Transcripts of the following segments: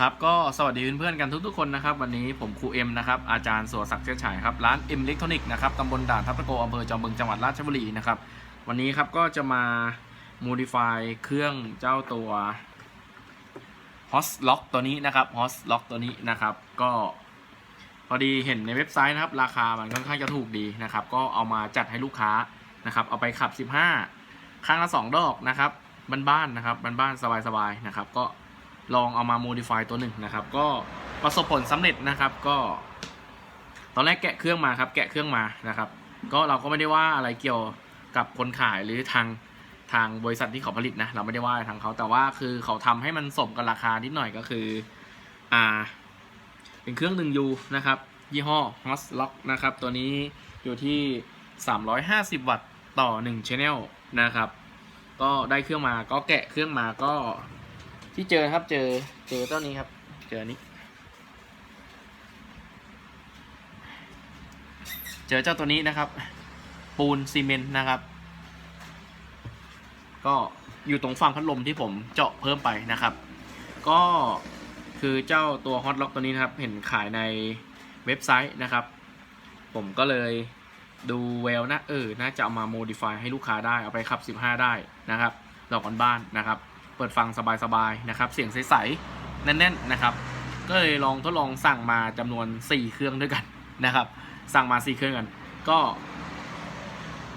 ครับก็สวัสดีเพื่อนๆกันทุกๆคนนะครับ วันนี้ผมครูเอ็มนะครับอาจารย์สุรศักดิ์เชื้อฉายครับร้านเอ็มอิเล็กทรอนิกส์นะครับตำบลด่านทับตะโกอำเภอจอมบึงจังหวัดราชบุรีนะครับวันนี้ครับก็จะมา modify เครื่องเจ้าตัว h o s Lock ตัวนี้นะครับ h o s Lock ตัวนี้นะครับก็พอดีเห็นในเว็บไซต์นะครับ ราคามันค่อนข้างจะถูกดีนะครับ ก็เอามาจัดให้ลูกค้านะครับเอาไปขับ 15 ข้างละ 2 ดอกนะครับบ้านๆนะครับบ้านๆสบายๆนะครับก็ ลองเอามา modify ตัวหนึ่งนะครับ ก็ประสบผลสำเร็จนะครับ ก็ ตอนแรกแกะเครื่องมาครับ แกะเครื่องมานะครับ ก็เราก็ไม่ได้ว่าอะไรเกี่ยวกับคนขายหรือทางทางบริษัทที่เขาผลิตนะ เราไม่ได้ว่าทางเขาแต่ว่าคือเขาทำให้มันสมกับราคานิดหน่อยก็คืออ่าเป็นเครื่องหนึ่งยูนะครับ ยี่ห้อ h o s Lock นะครับ ตัวนี้อยู่ที่ 350 วัตต์ต่อ1 Channel นะครับ ก็ได้เครื่องมาก็แกะเครื่องมาก็ ที่เจอครับ เจอเจอตัวนี้ครับ เจอนี้ เจอเจ้าตัวนี้นะครับ ปูนซีเมนต์นะครับ ก็อยู่ตรงฝั่งพัดลมที่ผมเจาะเพิ่มไปนะครับ ก็คือเจ้าตัวฮอตล็อกตัวนี้นะครับ เห็นขายในเว็บไซต์นะครับ ผมก็เลยดูแววนะเออ น่าจะเอามาโมดิฟายให้ลูกค้าได้ เอาไปขับ 15 ได้นะครับดอกกันบ้านนะครับ เปิดฟังสบายๆนะครับ เสียงใสๆแน่นๆนะครับ ก็เลยลองทดลองสั่งมาจำนวน 4 เครื่องด้วยกันนะครับ สั่งมา 4 เครื่องกัน ก็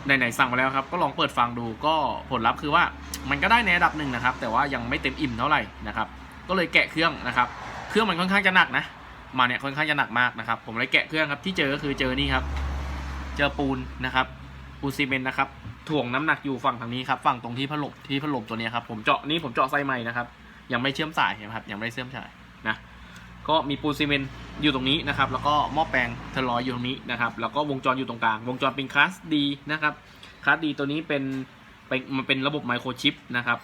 ไหนๆสั่งมาแล้วครับ ก็ลองเปิดฟังดูก็ผลลัพธ์คือว่ามันก็ได้ในระดับหนึ่งนะครับ แต่ว่ายังไม่เต็มอิ่มเท่าไหร่นะครับ ก็เลยแกะเครื่องนะครับ เครื่องมันค่อนข้างจะหนักนะ มาเนี่ยค่อนข้างจะหนักมากนะครับ ผมเลยแกะเครื่องครับที่เจอก็คือเจอนี่ครับ เจอปูนนะครับปูนซีเมนต์นะครับ ถ่วงน้ำหนักอยู่ฝั่งทางนี้ครับฝั่งตรงที่พัดลมที่พัดลมตัวนี้ครับผมเจาะนี่ผมเจาะไส้ใหม่นะครับ ยังไม่เชื่อมสายนะครับ ยังไม่เชื่อมสายนะก็มีปูนซีเมนต์อยู่ตรงนี้นะครับ แล้วก็หม้อแปลงเทลอยอยู่ตรงนี้นะครับ แล้วก็วงจรอยู่ตรงกลาง วงจรเป็นคลาสดีนะครับคลาสดีตัวนี้เป็นเป็นมันเป็นระบบไมโครชิปนะครับ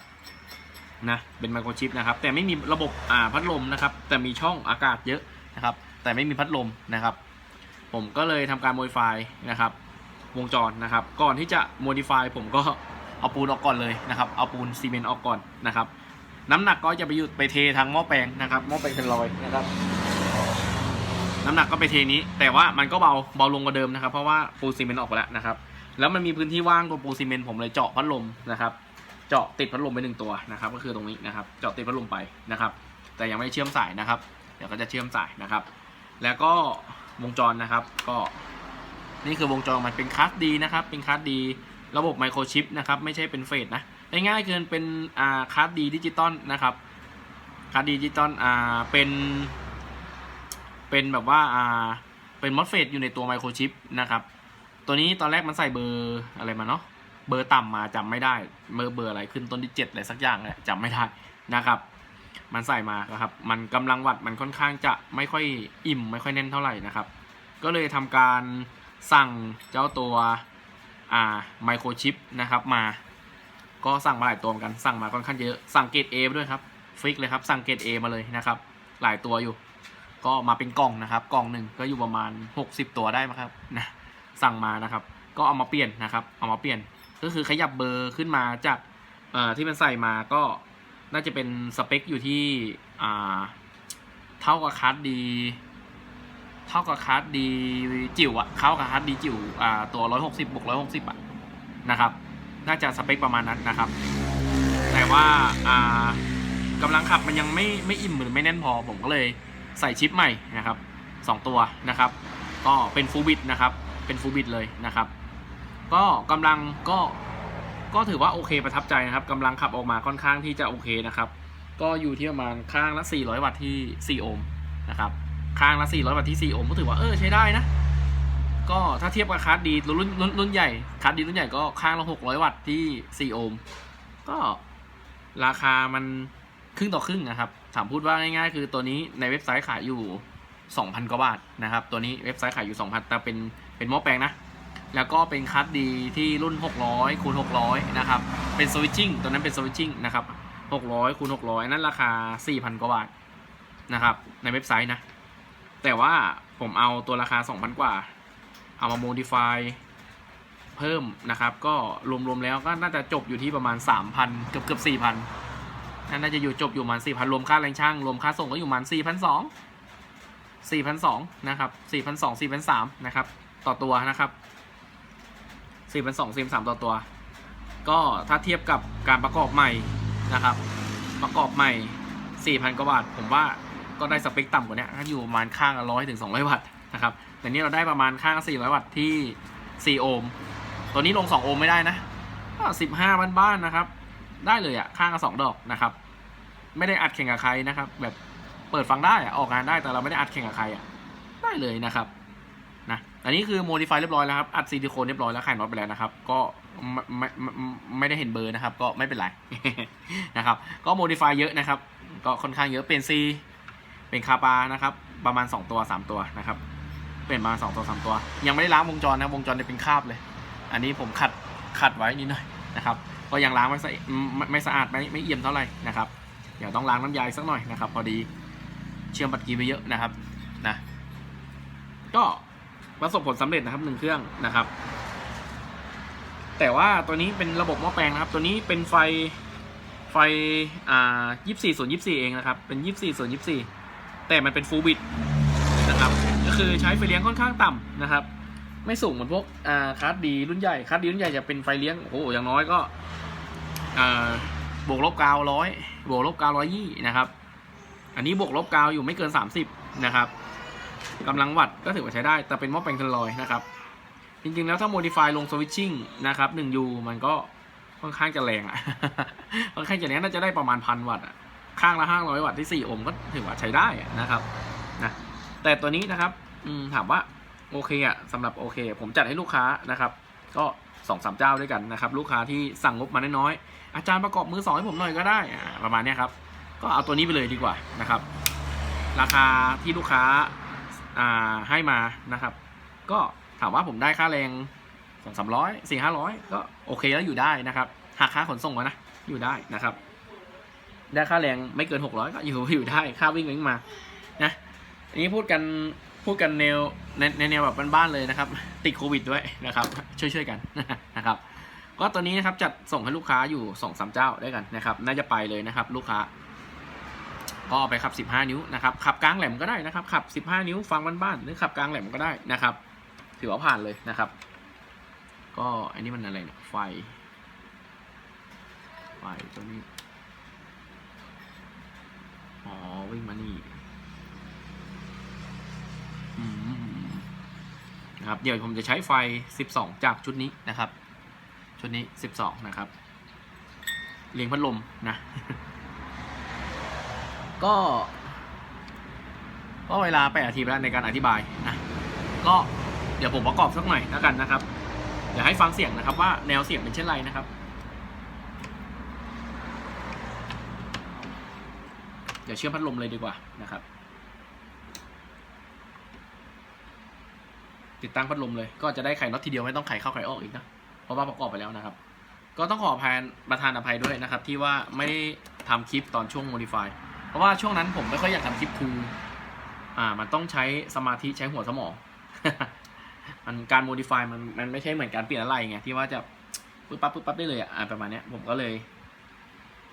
นะเป็นไมโครชิปนะครับ แต่ไม่มีระบบอ่าพัดลมนะครับ แต่มีช่องอากาศเยอะนะครับ แต่ไม่มีพัดลมนะครับ ผมก็เลยทำการ modify นะครับ วงจรนะครับ ก่อนที่จะ modify ผมก็เอาปูนออกก่อนเลยนะครับ เอาปูนซีเมนต์ออกก่อนนะครับ น้ำหนักก็จะไปอยู่ไปเททางหม้อแปลงนะครับ หม้อแปลงเป็นรอยนะครับ น้ำหนักก็ไปเทนี้ แต่ว่ามันก็เบาเบาลงกว่าเดิมนะครับ เพราะว่าปูนซีเมนต์ออกไปแล้วนะครับ แล้วมันมีพื้นที่ว่างตรงปูนซีเมนต์ผมเลยเจาะพัดลมนะครับ เจาะติดพัดลมไปหนึ่งตัวนะครับ ก็คือตรงนี้นะครับ เจาะติดพัดลมไปนะครับ แต่ยังไม่ได้เชื่อมสายนะครับ เดี๋ยวก็จะเชื่อมสายนะครับ แล้วก็วงจรนะครับ ก็ นี่คือวงจรมันเป็นคัสดีนะครับ เป็นคัสดีระบบไมโครชิปนะครับ ไม่ใช่เป็นเฟสนะง่ายๆคือเป็นอ่าคัสดีดิจิตอลนะครับคัสดีดิจิตอลอ่าเป็น เป็นแบบว่าอ่าเป็นมอสเฟตอยู่ในตัวไมโครชิปนะครับ ตัวนี้ตอนแรกมันใส่เบอร์อะไรมาเนาะเบอร์ต่ำมาจำไม่ได้เบอร์เบอร์อะไรขึ้นต้นที่เจ็ดอะไรสักอย่างแหละจำไม่ได้นะครับ มันใส่มาครับ มันกำลังวัดมันค่อนข้างจะไม่ค่อยอิ่มไม่ค่อยแน่นเท่าไหร่นะครับ ก็เลยทำการ สั่งเจ้าตัวอ่าไมโครชิปนะครับมา ก็สั่งมาหลายตัวเหมือนกันสั่งมาค่อนข้างเยอะสั่งเกรด A ไปด้วยครับฟิกเลยครับสั่งเกรด A มาเลยนะครับ หลายตัวอยู่ ก็มาเป็นกล่องนะครับ กล่องหนึ่งก็อยู่ประมาณ 60 ตัวได้มั้งครับนะสั่งมานะครับ ก็เอามาเปลี่ยนนะครับเอามาเปลี่ยนก็คือขยับเบอร์ขึ้นมาจากเอ่อที่มันใส่มาก็น่าจะเป็นสเปคอยู่ที่อ่าเท่ากับคัสดี เท่ากับคัสดีจิ๋วอะเข้ากับคัสดีจิ๋วอ่าตัว 160บวก160อะนะครับ น่าจะสเปคประมาณนั้นนะครับ แต่ว่าอ่ากำลังขับมันยังไม่ไม่อิ่มหรือไม่แน่นพอผมก็เลยใส่ชิปใหม่นะครับสองตัวนะครับ ก็เป็นฟูบิตนะครับ เป็นฟูบิตเลยนะครับ ก็กำลังก็ก็ถือว่าโอเคประทับใจนะครับกำลังขับออกมาค่อนข้างที่จะโอเคนะครับ ก็อยู่ที่ประมาณข้างละ 400 วัตต์ที่ 4 โอห์มนะครับ ข้างละ400วัตต์ที่ 4 โอห์มก็ถือว่าเออใช้ได้นะ ก็ถ้าเทียบกับคาร์ดดีรุ่นรุ่นรุ่นใหญ่คาร์ดดีรุ่นใหญ่ก็ข้างละ600 วัตต์ที่ 4 โอห์มก็ราคามันครึ่งต่อครึ่งนะครับ ถามพูดว่าง่ายๆ คือตัวนี้ในเว็บไซต์ขายอยู่ 2,000 กว่าบาทนะครับ ตัวนี้เว็บไซต์ขายอยู่ 2,000 แต่เป็นเป็นหม้อแปลงนะ แล้วก็เป็นคัสดีที่รุ่น 600คูณ600 นะครับ เป็นสวิตชิ่งตัวนั้นเป็นสวิตชิ่งนะครับ 600คูณ600 นั้นราคา 4,000 กว่าบาทนะครับ ในเว็บไซต์นะ แต่ว่าผมเอาตัวราคา 2,000 กว่า เอามา modify เพิ่มนะครับ ก็รวมๆแล้วก็น่าจะจบอยู่ที่ประมาณ 3,000 เกือบเกือบ4,000น่าจะอยู่จบอยู่ประมาณสี่พันรวมค่าแรงช่างรวมค่าส่งก็อยู่ประมาณสี่พันสองสี่พันสองนะครับสี่พันสองสี่พันสามนะครับ ต่อตัวนะครับสี่พันสองสี่พันสามต่อตัว ก็ถ้าเทียบกับการประกอบใหม่นะครับ ประกอบใหม่สี่พันกว่าบาท ผมว่า ก็ได้สเปคต่ำกว่านี้ถ้าอยู่ประมาณข้างละร้อยถึงสองร้อยวัตต์นะครับแต่นี้เราได้ประมาณข้างสี่ร้อยวัตต์ที่สี่โอห์มตัวนี้ลงสองโอห์มไม่ได้นะก็สิบห้าบ้านๆนะครับ ได้เลยอะข้างละสองดอกนะครับ ไม่ได้อัดแข่งกับใครนะครับ แบบเปิดฟังได้อะออกงานได้แต่เราไม่ได้อัดแข่งกับใครอะได้เลยนะครับนะอันนี้คือโมดิฟายเรียบร้อยแล้วครับ อัดซิลิโคนเรียบร้อยแล้วไขน็อตไปแล้วนะครับ ก็ไม่ไม่ไม่ไม่ได้เห็นเบอร์นะครับ ก็ไม่เป็นไรนะครับ ก็โมดิฟายเยอะนะครับ ก็ค่อนข้างเยอะเป็นซี เป็นคาปานะครับ ประมาณ 2 ตัว 3 ตัวนะครับ เปลี่ยนมาสองตัวสามตัว ยังไม่ได้ล้างวงจรนะวงจรจะเป็นคราบเลย อันนี้ผมขัดขัดไว้นิดหน่อยนะครับก็ยังล้างไม่สะไม่ไม่สะอาดไม่ไม่เอี่ยมเท่าไหร่นะครับเดี๋ยวต้องล้างน้ำยาอีกสักหน่อยนะครับ พอดีเชื่อมบัตรกีไปเยอะนะครับนะก็ประสบผลสำเร็จนะครับหนึ่งเครื่องนะครับ แต่ว่าตัวนี้เป็นระบบหม้อแปลงนะครับ ตัวนี้เป็นไฟไฟอ่ายี่สี่ส่วนยี่สิบสี่เองนะครับ เป็นยี่สี่ส่วนยี่สิบสี่ แต่มันเป็นฟูลบิตนะครับก็คือใช้ไฟเลี้ยงค่อนข้างต่ำนะครับ ไม่สูงเหมือนพวกอ่าคาร์ดดีรุ่นใหญ่คาร์ดดีรุ่นใหญ่จะเป็นไฟเลี้ยงโอ้โหอย่างน้อยก็อ่าบวกลบกาวร้อยบวกลบกาวร้อยยี่นะครับ อันนี้บวกลบกาวอยู่ไม่เกิน 30 นะครับกำลังวัดก็ถือว่าใช้ได้ แต่เป็นมอแปลงเทนลอยนะครับ จริงๆแล้วถ้า modify ลง switching นะครับ 1U มันก็ค่อนข้างจะแรงอะค่อนข้างจะแรงน่าจะได้ประมาณพันวัตต์อะ ข้างละ500วัตต์ที่4โอห์มก็ถือว่าใช้ได้นะครับนะแต่ตัวนี้นะครับถามว่าโอเคอะสำหรับโอเค ผมจัดให้ลูกค้านะครับ ก็สองสามเจ้าด้วยกันนะครับ ลูกค้าที่สั่งงบมาน้อยๆอาจารย์ประกอบมือสองให้ผมหน่อยก็ได้ประมาณนี้ครับ ก็เอาตัวนี้ไปเลยดีกว่านะครับ ราคาที่ลูกค้าให้มานะครับ ก็ถามว่าผมได้ค่าแรงสองสามร้อยสี่ห้าร้อยก็โอเคแล้วอยู่ได้นะครับหักค่าขนส่งไว้นะอยู่ได้นะครับ ได้ค่าแรงไม่เกินหกร้อยก็อยู่อยู่ได้ค่าวิ่งวิ่งมานะอันนี้พูดกันพูดกันแนวในในแนวแบบบ้านๆเลยนะครับ ติดโควิดด้วยนะครับ ช่วยๆกันนะครับ ก็ตัวนี้นะครับจัดส่งให้ลูกค้าอยู่สองสามเจ้าด้วยกันนะครับ น่าจะไปเลยนะครับ ลูกค้า ก็เอาไปขับ 15 นิ้วนะครับขับกลางแหลมก็ได้นะครับขับ 15 นิ้วฟังบ้านๆหรือขับกลางแหลมก็ได้นะครับ ถือว่าผ่านเลยนะครับ ก็อันนี้มันอะไรเนี่ยไฟไฟตัวนี้ อ๋อ วิ่งมานี่นะครับ เดี๋ยวผมจะใช้ไฟ 12 จากชุดนี้นะครับ ชุดนี้ 12 นะครับ เลี้ยงพัดลมนะ ก็ก็เวลาไปนาทีแล้วในการอธิบายนะก็เดี๋ยวผมประกอบสักหน่อยแล้วกันนะครับ เดี๋ยวให้ฟังเสียงนะครับว่าแนวเสียงเป็นเช่นไรนะครับ เดี๋ยวเชื่อมพัดลมเลยดีกว่านะครับ ติดตั้งพัดลมเลย ก็จะได้ไขน็อตทีเดียวไม่ต้องไขเข้าไขออกอีกนะ เพราะว่าประกอบไปแล้วนะครับ ก็ต้องขออภัยประธานอภัยด้วยนะครับ ที่ว่าไม่ได้ทำคลิปตอนช่วง modify เพราะว่าช่วงนั้นผมไม่ค่อยอยากทำคลิปคืออ่า มันต้องใช้สมาธิใช้หัวสมองมันการ modify มันมันไม่ใช่เหมือนการเปลี่ยนอะไรไงที่ว่าจะปึ๊บปั๊บปึ๊บปั๊บได้เลยอะอ่าประมาณเนี้ยผมก็เลย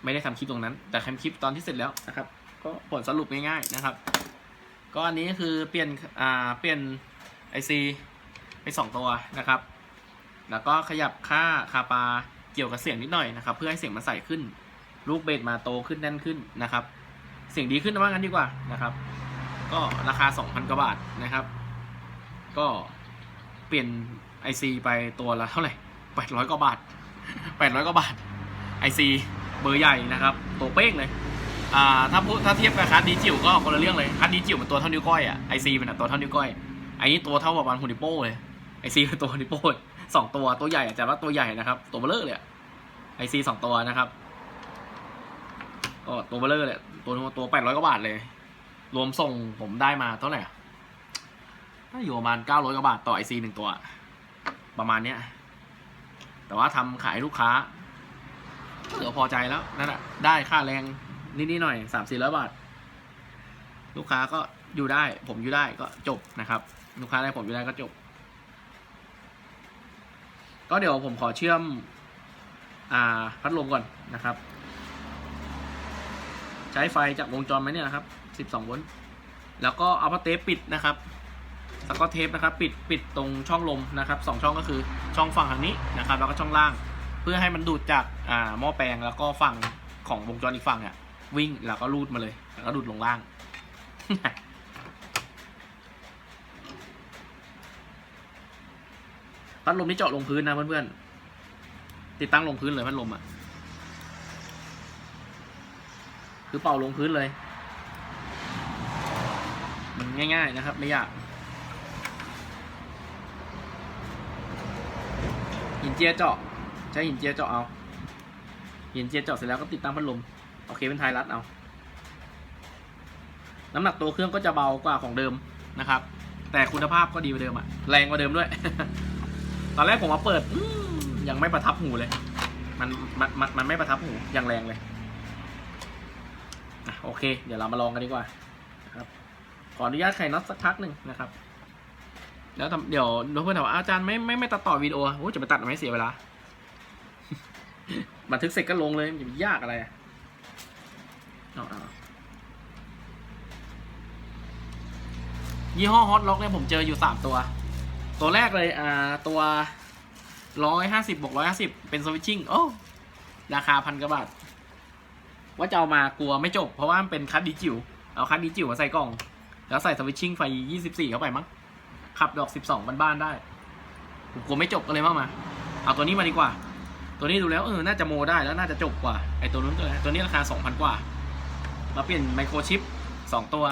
ไม่ได้ทำคลิปตรงนั้น แต่ทำคลิปตอนที่เสร็จแล้วนะครับ ก็ผลสรุปง่ายๆนะครับ ก็อันนี้คือเปลี่ยนอ่าเปลี่ยนไอซีไปสองตัวนะครับ แล้วก็ขยับค่าคาปาเกี่ยวกับเสียงนิดหน่อยนะครับ เพื่อให้เสียงมันใสขึ้น ลูกเบสมาโตขึ้นแน่นขึ้นนะครับ เสียงดีขึ้นว่างั้นดีกว่านะครับ ก็ราคา 2,000 กว่าบาทนะครับ ก็เปลี่ยน IC ไปตัวละเท่าไหร่800 กว่าบาท 800 กว่าบาท IC เบอร์ใหญ่นะครับ ตัวเป้งเลย อ่าถ้าพูดถ้าเทียบกับคัสดีจิ๋วก็คนละเรื่องเลยคัสดีจิ๋วมันตัวเท่านิ้วก้อยอะ IC มันอะตัวเท่านิ้วก้อยไอ้นี้ตัวเท่าประมาณหุ่นนิวโป้เลย IC เป็นตัวหุ่นนิวโป้สองตัวตัวใหญ่อะแต่ว่าตัวใหญ่นะครับ ตัวเบลเลอร์เลยอะ IC สองตัวนะครับก็ตัวเบลเลอร์เลยตัวตัวแปดร้อยกว่าบาทเลย รวมส่งผมได้มาเท่าไหร่อะน่าอยู่ประมาณเก้าร้อยกว่าบาทต่อไอซีหนึ่งตัว ประมาณเนี้ยแต่ว่าทำขายลูกค้าก็เหลือพอใจแล้วนั่นแหะได้ค่าแรง นิดๆหน่อยสามสี่ร้อยบาท ลูกค้าก็อยู่ได้ ผมอยู่ได้ก็จบนะครับ ลูกค้าได้ผมอยู่ได้ก็จบ ก็เดี๋ยวผมขอเชื่อม อ่า พัดลมก่อนนะครับ ใช้ไฟจากวงจรไหมเนี่ยนะครับ12โวลต์แล้วก็เอาพาเทปปิดนะครับสกอตเทปนะครับ ปิดปิดตรงช่องลมนะครับสองช่องก็คือช่องฝั่งทางนี้นะครับ แล้วก็ช่องล่าง เพื่อให้มันดูดจากอ่าหม้อแปลงแล้วก็ฝั่งของวงจรอีกฝั่งเนี่ย วิ่งแล้วก็รูดมาเลยแล้วก็ดูดลงล่าง พัดลมนี่เจาะลงพื้นนะเพื่อนๆ ติดตั้งลงพื้นเลยพัดลมอะ คือเป่าลงพื้นเลย มันง่าย ๆนะครับ ไม่ยาก หินเจียเจาะ ใช้หินเจียเจาะเอา หินเจียเจาะเสร็จแล้วก็ติดตั้งพัดลม โอเคเป็นไทยรัดเอา น้ำหนักตัวเครื่องก็จะเบากว่าของเดิมนะครับ แต่คุณภาพก็ดีกว่าเดิมอะแรงกว่าเดิมด้วย ตอนแรกผมมาเปิดยังไม่ประทับหูเลย มันมันมันมันไม่ประทับหูอย่างแรงเลยอโอเค เดี๋ยวเรามาลองกันดีกว่าครับ ขออนุญาตไขน็อตสักพักหนึ่งนะครับ แล้วทำเดี๋ยวเพื่อนถามว่าอาจารย์ไม่ไม่ไม่ตัดต่อวิดีโอโอ้จะไปตัดทำไมเสียเวลาบันทึกเสร็จก็ลงเลยมันยากอะไรอะ เอาเอายี่ห้อฮอตล็อกเนี่ยผมเจออยู่สามตัว ตัวแรกเลยอ่าตัวร้อยห้าสิบบวกร้อยห้าสิบเป็นสวิตชิ่งโอ้ราคาพันกว่าบาท ว่าจะเอามากลัวไม่จบ เพราะว่ามันเป็นคัดดีจิ๋วเอาคัดดีจิ๋วมาใส่กล่อง แล้วใส่สวิตชิ่งไฟยี่สิบสี่เข้าไปมั้งขับดอกสิบสองบ้านๆได้ผมกลัวไม่จบก็เลยมามา เอาตัวนี้มาดีกว่า ตัวนี้ดูแล้วเออน่าจะโมได้แล้วน่าจะจบกว่าไอตัวนู้นตัวนี้ตัวนี้ราคาสองพันกว่า มาเปลี่ยนไมโครชิปสองตัว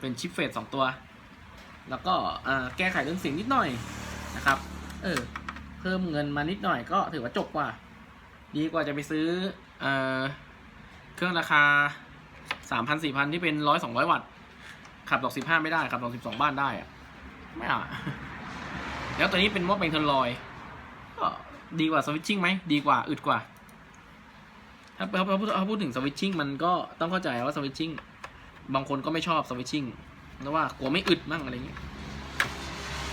เป็นชิปเฟสสองตัว แล้วก็แก้ไขเรื่องเสียงนิดหน่อยนะครับ เออ เพิ่มเงินมานิดหน่อยก็ถือว่าจบกว่า ดีกว่าจะไปซื้อเออเครื่องราคาสามพันสี่พันที่เป็นร้อยสองร้อยวัตต์ ขับดอกสิบห้าไม่ได้ ขับดอกสิบสองบ้านได้อะไม่อาอะแล้วตัวนี้เป็นมอเป็นเทนลอย ก็ดีกว่าสวิตชิ่งไหม ดีกว่า อึดกว่า ถ้าถ้าพูดถ้าพูดถึงสวิตชิ่งมันก็ต้องเข้าใจว่าสวิตชิ่งบางคนก็ไม่ชอบสวิตชิ่งเพราะว่ากลัวไม่อึดมั่งอะไรเงี้ย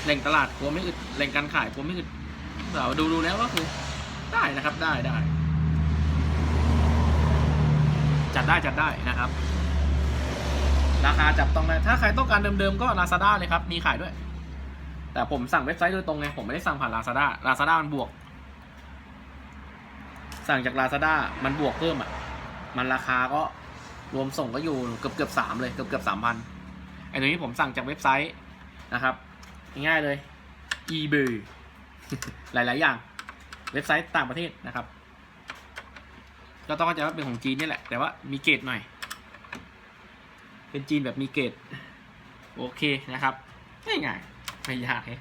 แหล่งตลาดกลัวไม่อึดแหล่งการขายกลัวไม่อึดแต่ว่าดูดูแล้วก็คือได้นะครับได้ได้ จัดได้จัดได้นะครับ ราคาจับต้องได้ถ้าใครต้องการเดิมๆก็ Lazada เลยครับ มีขายด้วย แต่ผมสั่งเว็บไซต์โดยตรงไง ผมไม่ได้สั่งผ่าน Lazada Lazada มันบวก สั่งจาก Lazada มันบวกเพิ่มอะ มันราคาก็รวมส่งก็อยู่เกือบเกือบสามเลยเกือบเกือบสามพันไอ้ตัวนี้ผมสั่งจากเว็บไซต์นะครับ ง่ายๆเลย eBay หลาย ๆ อย่าง เว็บไซต์ต่างประเทศนะครับ ก็ต้องเข้าใจว่าเป็นของจีนนี่แหละ แต่ว่ามีเกรดหน่อย เป็นจีนแบบมีเกรดโอเคนะครับง่ายๆไม่ยากเฮ้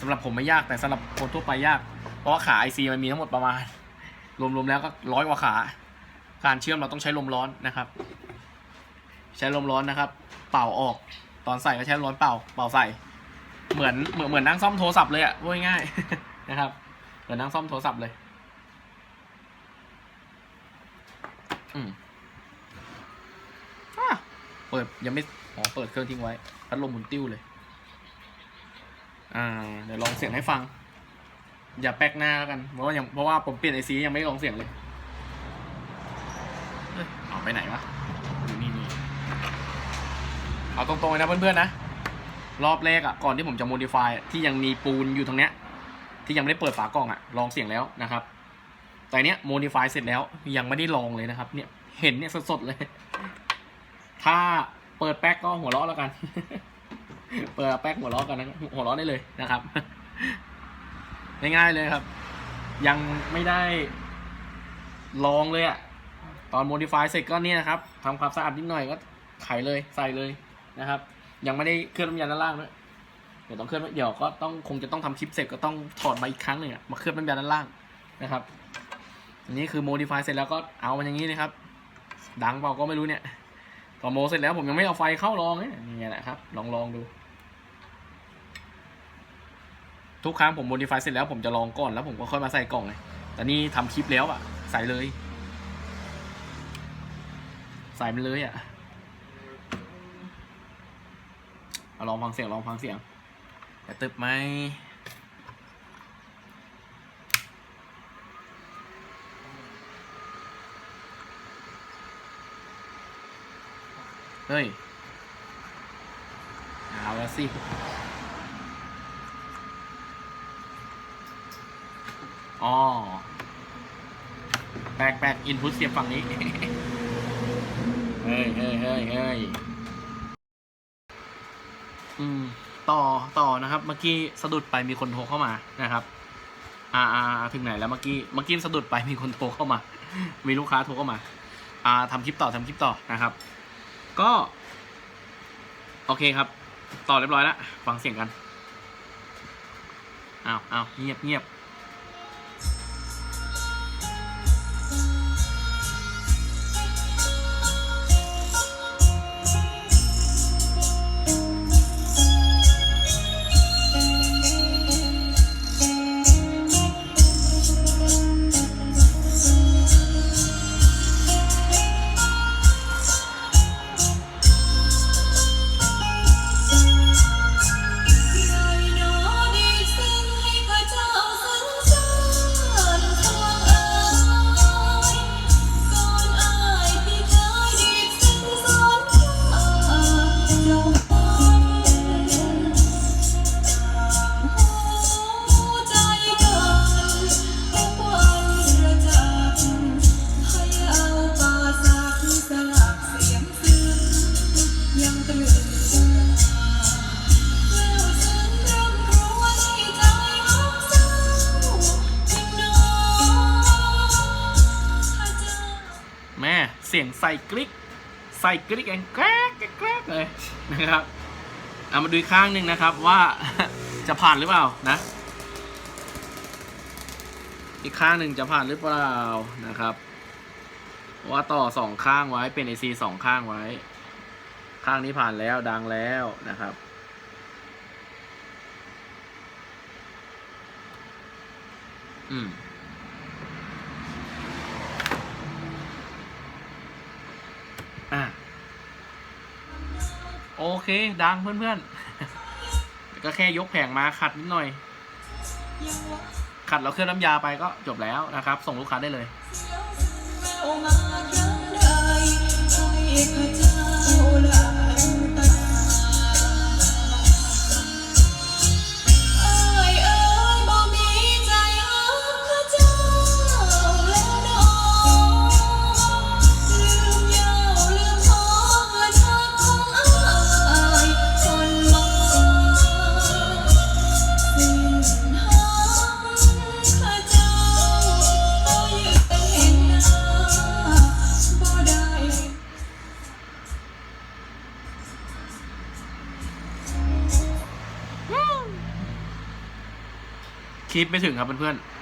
สำหรับผมไม่ยากแต่สำหรับคนทั่วไปยาก ราะว่าขา IC มันมีทั้งหมดประมาณ รวมๆแล้วก็ร้อยกว่าขา การเชื่อมเราต้องใช้ลมร้อนนะครับ ใช้ลมร้อนนะครับ เป่าออกตอนใส่ก็ใช้ลมร้อนเป่าเป่าใส่ เหมือนเหมือนเหมือนนั่งซ่อมโทรศัพท์เลยอะพูดง่ายๆนะครับเหมือนนั่งซ่อมโทรศัพท์เลย อืมอะเปิดยังไม่อ๋อเปิดเครื่องทิ้งไว้พัดลมหมุนติ้วเลย อ่า เดี๋ยวลองเสียงให้ฟัง อย่าแป๊กหน้าแล้วกัน เพราะว่ายังเพราะว่าผมเปลี่ยนไอซียังไม่ลองเสียงเลยเอ้ยเอาไปไหนวะอยู่นี่นี่เอาตรงๆเลยนะเพื่อนๆนะ รอบแรกอะก่อนที่ผมจะ modify อะที่ยังมีปูนอยู่ตรงเนี้ย ที่ยังไม่ได้เปิดฝากล่องอะลองเสียงแล้วนะครับ แต่เนี้ย modify เสร็จแล้วยังไม่ได้ลองเลยนะครับ เนี่ยเห็นเนี่ยสดๆเลย ถ้าเปิดแป๊กก็หัวเราะแล้วกัน เปิดแป๊กหัวเราะกันนะหัวเราะได้เลยนะครับ ง่ายๆเลยครับ ยังไม่ได้ลองเลยอะตอน modify เสร็จก็เนี่ยครับทำความสะอาดนิดหน่อยก็ไขเลยใส่เลยนะครับ ยังไม่ได้เคลื่อนน้ำยาด้านล่างด้วยเดี๋ยวต้องเคลื่อนเดี๋ยวก็ต้องคงจะต้องทำคลิปเสร็จก็ต้องถอดมาอีกครั้งหนึ่งอะมาเคลื่อนน้ำยาด้านล่างนะครับ อันนี้คือ modify เสร็จแล้วก็เอามันอย่างนี้นะครับ ดังเปล่าก็ไม่รู้เนี่ยพอโมเสร็จแล้วผมยังไม่เอาไฟเข้าลองเนี่ยนี่แหละครับ ลองลองดู ทุกครั้งผม modify เสร็จแล้วผมจะลองก่อนแล้วผมก็ค่อยมาใส่กล่องไงแต่นี่ทำคลิปแล้วอะใส่เลย ใส่มันเลยอะเอาลองฟังเสียงลองฟังเสียงจะตึบไหมเฮ้ย เอาล้วสิ อ๋อแปลกแปลกอินพุตเสียบฝั่งนี้ เฮ้ยเฮ้ยเฮ้ยเฮ้ยอืม ต่อต่อนะครับ เมื่อกี้สะดุดไปมีคนโทรเข้ามานะครับ อ่าอ่าถึงไหนแล้วเมื่อกี้เมื่อกี้สะดุดไปมีคนโทรเข้ามา มีลูกค้าโทรเข้ามา อ่าทำคลิปต่อทำคลิปต่อนะครับ ก็ โอเคครับ ต่อเรียบร้อยแล้วฟังเสียงกันอ้าวอ้าวเงียบเงียบ กริ๊กแองแกรกแกรกเลยนะครับเอามาดูข้างหนึ่งนะครับว่าจะผ่านหรือเปล่านะ อีกข้างหนึ่งจะผ่านหรือเปล่านะครับว่าต่อสองข้างไว้เป็น AC สองข้างไว้ ข้างนี้ผ่านแล้วดังแล้วนะครับอืม อะ โอ เค ดังเพื่อนๆก็แค่ยกแผงมาขัดนิดหน่อย ขัดแล้วเคลือบน้ำยาไปก็จบแล้วนะครับ ส่งลูกค้าได้เลยเสียวแววมาครั้งใดให้ข้าเจ้าห คลิปไม่ถึงครับเพื่อนๆ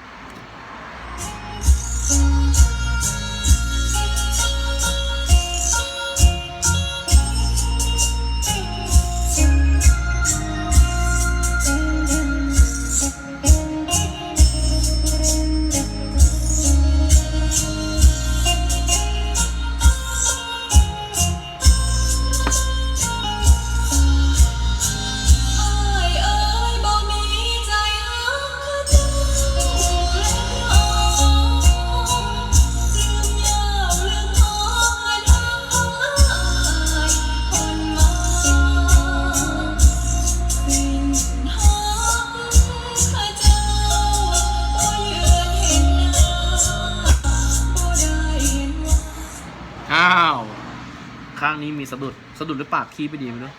คีย์ไปดีไม่รู้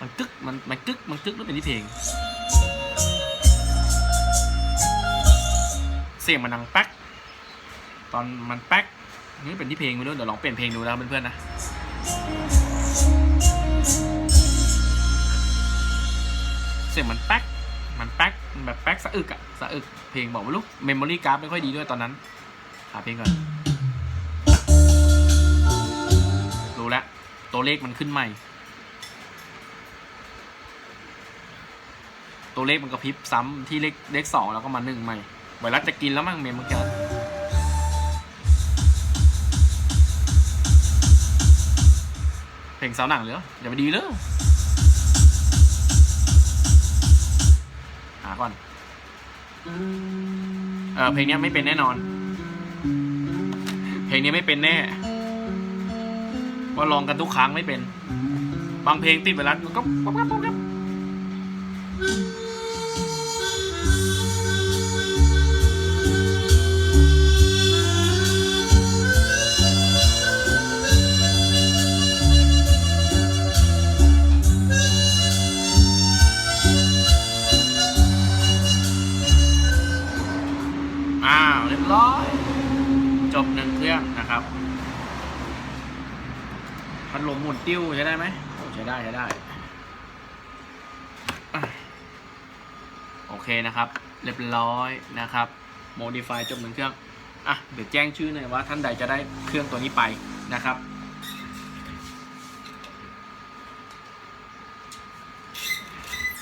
มันกึกมันมันกึกมันกึกแล้วเป็นที่เพลง เสียงมันดังแป๊กตอนมันแป๊กนี่เป็นที่เพลงไม่รู้เดี๋ยวลองเปลี่ยนเพลงดูแล้วเพื่อนๆนะเสียงมันแป๊กมันแป๊กมันแบบแป๊กสะอึกอะสะอึกเพลงบอกไม่รู้เมมโมรี่การ์ดไม่ค่อยดีด้วยตอนนั้นหาเพลงก่อน ตัวเลขมันขึ้นใหม่ ตัวเลขมันกระพริบซ้ำที่เลขเลขสองแล้วก็มาหนึ่งใหม่ไวรัสจะกินแล้วมั้งเมมเมื่อกี้เพลงสาวหนังเลยอย่าไปดีเลยหาก่อนเออเพลงนี้ไม่เป็นแน่นอน เพลงนี้ไม่เป็นแน่ ก็ลองกันทุกครั้งไม่เป็น บางเพลงติดไปแล้วก็ป๊บป๊บป๊บป๊บอ้าวเรียบร้อย จบหนึ่งเครื่องนะครับพั ดลมหมุนติ้วใช้ได้ไหมใช้ได้ใช้ได้ โอเคนะครับ เรียบร้อยนะครับ modify จบหนึ่งเครื่อง อะ เดี๋ยวแจ้งชื่อหน่อยว่าท่านใดจะได้เครื่องตัวนี้ไปนะครับ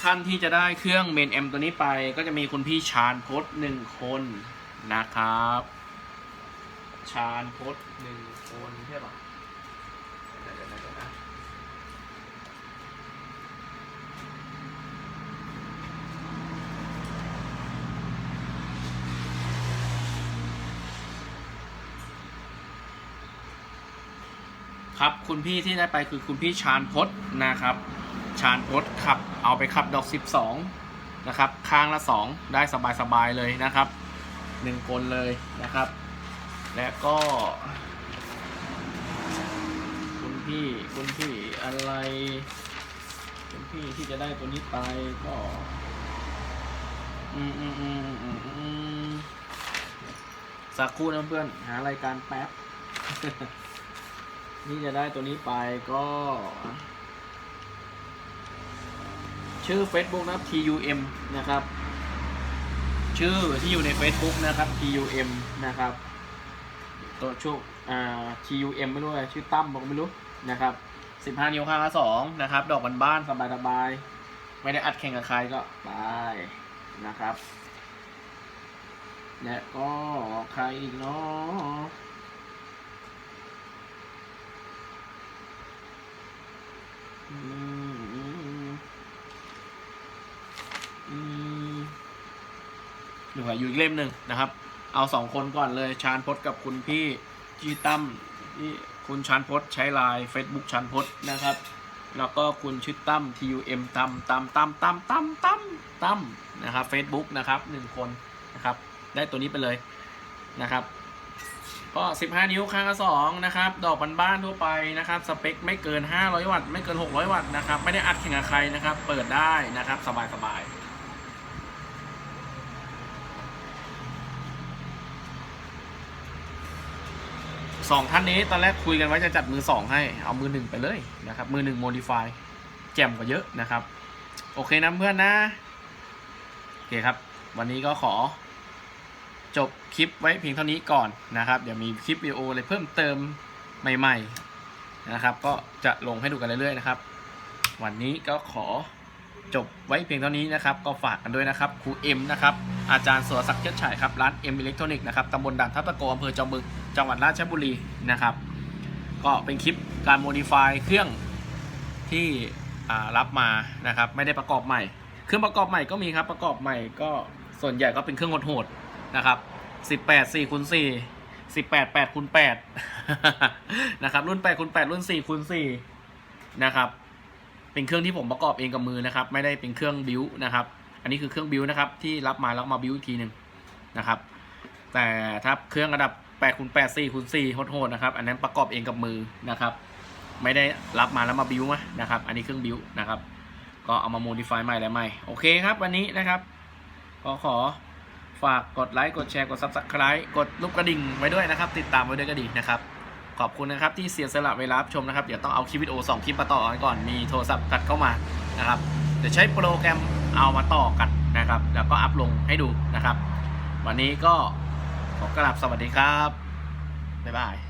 ท่านที่จะได้เครื่องเมนเอ็มตัวนี้ไป ก็จะมีคุณพี่ชาญพจน์หนึ่งคนนะครับ ชาญพจน์หนึ่งคนใช่ปะเดี๋ยวๆๆๆนะ คุณพี่ที่ได้ไปคือคุณพี่ชาญพจน์นะครับ ชาญพจน์ขับเอาไปขับดอก 12 นะครับ ข้างละ 2 ได้สบายๆเลยนะครับหนึ่งคนเลยนะครับ และก็ คุณพี่คุณพี่อะไร คุณพี่ที่จะได้ตัวนี้ไปก็ อืมอืมอืมอืมอืมสักครู่นะเพื่อนหารายการแป๊บ นี่จะได้ตัวนี้ไปก็ ชื่อ Facebook นะครับ TUM นะครับ ชื่อที่อยู่ใน Facebook นะครับ TUM นะครับ ตัวชุกอ่า TUM ไม่รู้อะไรชื่อตั้มบอกไม่รู้นะครับ15นิ้วข้างละสองนะครับ ดอกบ้านๆสบายๆ ไม่ได้อัดแข่งกับใครก็ไปนะครับ และก็ใครอีกเนาะอืมอืมอืม เหลืออยู่อีกเล่มหนึ่งนะครับ เอาสองคนก่อนเลยชาญพจน์กับคุณพี่จีตั้มที่คุณชาญพจน์ใช้ไลน์ Facebook ชาญพจน์นะครับ แล้วก็คุณชื่อตั้ม TUM ตั้มตั้มตั้มตั้มตั้มตั้มตั้มนะครับ Facebook นะครับหนึ่งคนนะครับ ได้ตัวนี้ไปเลยนะครับ ก็ 15 นิ้วข้าสองนะครับ ดอกบ้านๆทั่วไปนะครับ สเปคไม่เกิน 500 วัตต์ ไม่เกิน 600 วัตต์นะครับ ไม่ได้อัดแข่งกับใครนะครับ เปิดได้นะครับ สบายๆสองท่านนี้ตอนแรกคุยกันไว้จะจัดมือสองให้ เอามือหนึ่งไปเลยนะครับ มือหนึ่งโมดิฟายแจ่มกว่าเยอะนะครับ โอเคนะเพื่อนนะ โอเคครับ วันนี้ก็ขอ จบคลิปไว้เพียงเท่านี้ก่อนนะครับเดี๋ยวมีคลิปวิดีโออะไรเพิ่มเติมใหม่ ๆนะครับ ก็จะลงให้ดูกันเรื่อยๆนะครับ วันนี้ก็ขอจบไว้เพียงเท่านี้นะครับ ก็ฝากกันด้วยนะครับครูเอ็มนะครับอาจารย์สุรศักดิ์เชิดฉายครับร้านเอ็มอิเล็กทรอนิกส์นะครับตำบลด่านทับตะโกอำเภอจอมบึงจังหวัดราชบุรีนะครับ ก็เป็นคลิปการโมดิฟายเครื่องที่รับมานะครับ ไม่ได้ประกอบใหม่ เครื่องประกอบใหม่ก็มีครับประกอบใหม่ก็ส่วนใหญ่ก็เป็นเครื่องโหดๆ นะครับ18 4คูณ4 18 8คูณ8นะครับ รุ่น8คูณ8รุ่น4คูณ4นะครับ เป็นเครื่องที่ผมประกอบเองกับมือนะครับ ไม่ได้เป็นเครื่องบิวนะครับ อันนี้คือเครื่องบิวนะครับที่รับมาแล้วมาบิวอีกทีหนึ่งนะครับ แต่ถ้าเครื่องระดับ8คูณ8 4คูณ4โหดๆนะครับ อันนั้นประกอบเองกับมือนะครับ ไม่ได้รับมาแล้วมาบิวมานะครับ อันนี้เครื่องบิวนะครับ ก็เอามาโมดิฟายใหม่แล้วใหม่ โอเคครับ วันนี้นะครับ ก็ขอ ฝากกดไลค์กดแชร์กด subscribe กดลูกกระดิ่งไว้ด้วยนะครับ ติดตามไว้ด้วยก็ดีนะครับขอบคุณนะครับที่เสียสละเวลารับชมนะครับเดี๋ยวต้องเอาคลิปวิดีโอ2คลิปมาต่อกันก่อนมีโทรศัพท์ตัดเข้ามานะครับเดี๋ยวใช้โปรแกรมเอามาต่อกันนะครับ แล้วก็อัพลงให้ดูนะครับ วันนี้ก็ขอกราบสวัสดีครับบ๊ายบาย